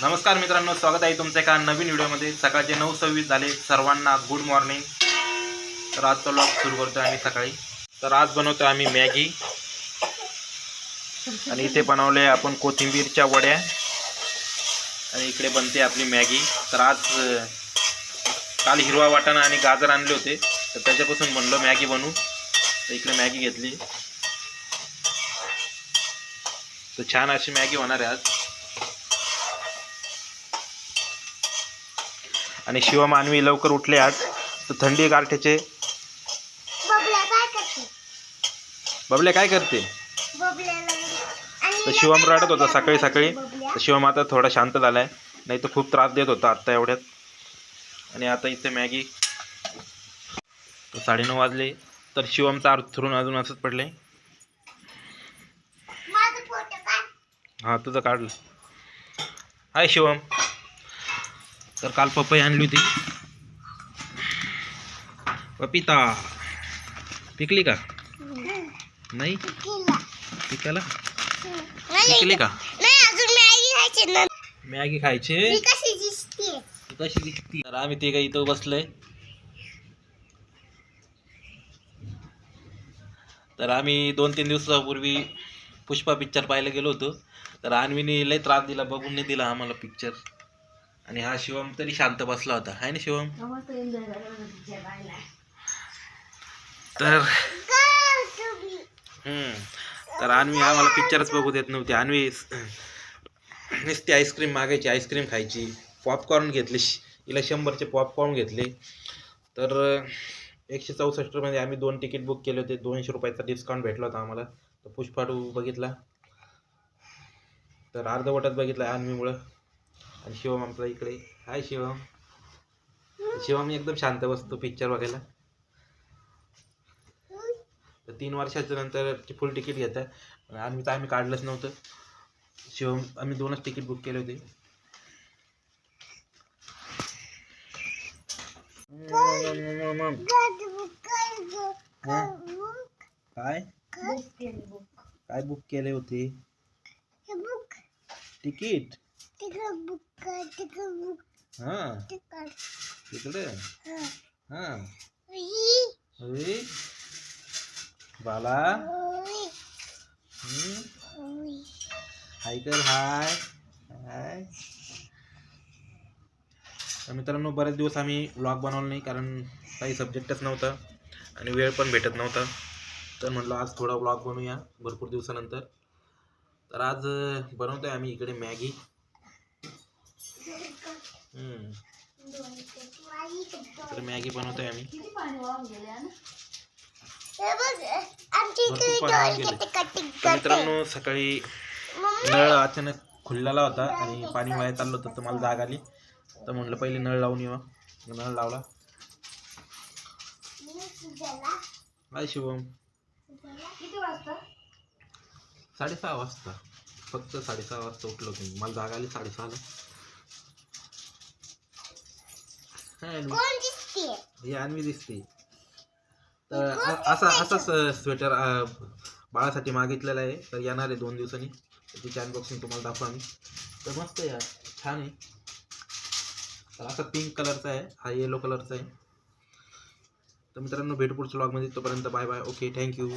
नमस्कार मित्रांनो स्वागत आहे तुमचं एका नवीन व्हिडिओमध्ये. सकाळचे नऊ सव्वीस झाले सर्वांना गुड मॉर्निंग तर आजचा ब्लॉग सुरू करतो आम्ही सकाळी. तर आज बनवतो आम्ही मॅगी. आणि इथे बनवले आपण कोथिंबीरच्या वड्या. आणि इकडे बनते आपली मॅगी. तर आज काल हिरवा वाटाणा आणि गाजर आणले होते. तर त्याच्यापासून बनलो मॅगी बनवू तर इकडे मॅगी घेतली. तर छान अशी मॅगी होणार आहे आज. आणि शिवमानवी लवकर उठले आज. तर थंडी गारठ्याचे. बबल्या काय करते? बबले काय करते? बबल्याला आणि तर शिवम रडत होता सकाळी सकाळी. तर शिवम आता थोडा शांत झालाय. नाही तर खूप त्रास देत होता आत्ता एवढ्यात. आणि आता इथे मॅगी. तर साडेनऊ वाजले. तर शिवमचा अर्थ थरून अजून असंच पडले. हां तुझं काढलं. हाय शिवम. तर काल पपई आणली होती. पपिता पिकली का? नाही? पिकायला पिकाला? पिकली का? मॅगी खायचे. कशी दिसते तर आम्ही ते इथं बसलोय. तर आम्ही दोन तीन दिवसापूर्वी पुष्पा पिक्चर पाहायला गेलो होतो. तर आणवीने लय त्रास दिला बघून नाही दिला आम्हाला पिक्चर आणि हा शिवम तरी शांत बसला होता. आहे ना शिवम? तर हम्म. तर अन्वी आम्हाला पिक्चरच बघू देत नव्हती. अन्वी नुसती आईस्क्रीम मागायची आईस्क्रीम खायची. पॉपकॉर्न घेतले हिला शंभरचे पॉपकॉर्न घेतले. तर एकशे चौसष्टमध्ये आम्ही दोन तिकीट बुक केले होते. दोनशे रुपयाचा डिस्काउंट भेटला होता आम्हाला. तर पुष्पा टू बघितला. तर अर्धवटच बघितला अन्वीमुळं. आणि शिवम आपला इकडे. हाय शिवम. शिवम एकदम शांत बसतो पिक्चर बघायला. तर तीन वर्षाच्या नंतर फुल तिकीट घेतं आणि तर आम्ही काढलंच नव्हतं. शिवम आम्ही दोनच तिकीट बुक केले होते. काय? काय बुक केले होते? तिकीट हा. तिकडे? हा. बाला. हाय कर हाय. हाय. तर मित्रांनो बरेच दिवस आम्ही व्लॉग बनवला नाही कारण काही सब्जेक्टच नव्हता आणि वेळ पण भेटत नव्हता. तर म्हटलं आज थोडा व्लॉग बनवूया भरपूर दिवसानंतर. तर आज अं, बनवतोय आम्ही इकडे मॅगी. तर मॅगी बनवतोय आम्ही. मित्रांनो सकाळी नळ अचानक खुललेला होता आणि पाणी वाया चाललं होतं तर मला जाग आली. तर म्हटलं पहिले नळ लावून येवा नळ लावला. काय शिवम किती वाजता? साडेसहा वाजता. फक्त साडेसहा वाजता उठलो तुम्ही मला जाग आली साडेसहाला काय आणू? कोण दिसते? ही अन्वी दिसते. तर अ- असा असाच स्वेटर बाळासाठी मागितलेला आहे. तर येणार आहे दोन दिवसांनी. तर तिची अनबॉक्सिंग तुम्हाला दाखवू आम्ही तर मस्त आहे यार. छान आहे. तर असा पिंक कलरचा आहे. हा येलो कलरचा आहे. तर मित्रांनो भेटू पुढच्या ब्लॉगमध्ये तोपर्यंत बाय बाय ओके थँक्यू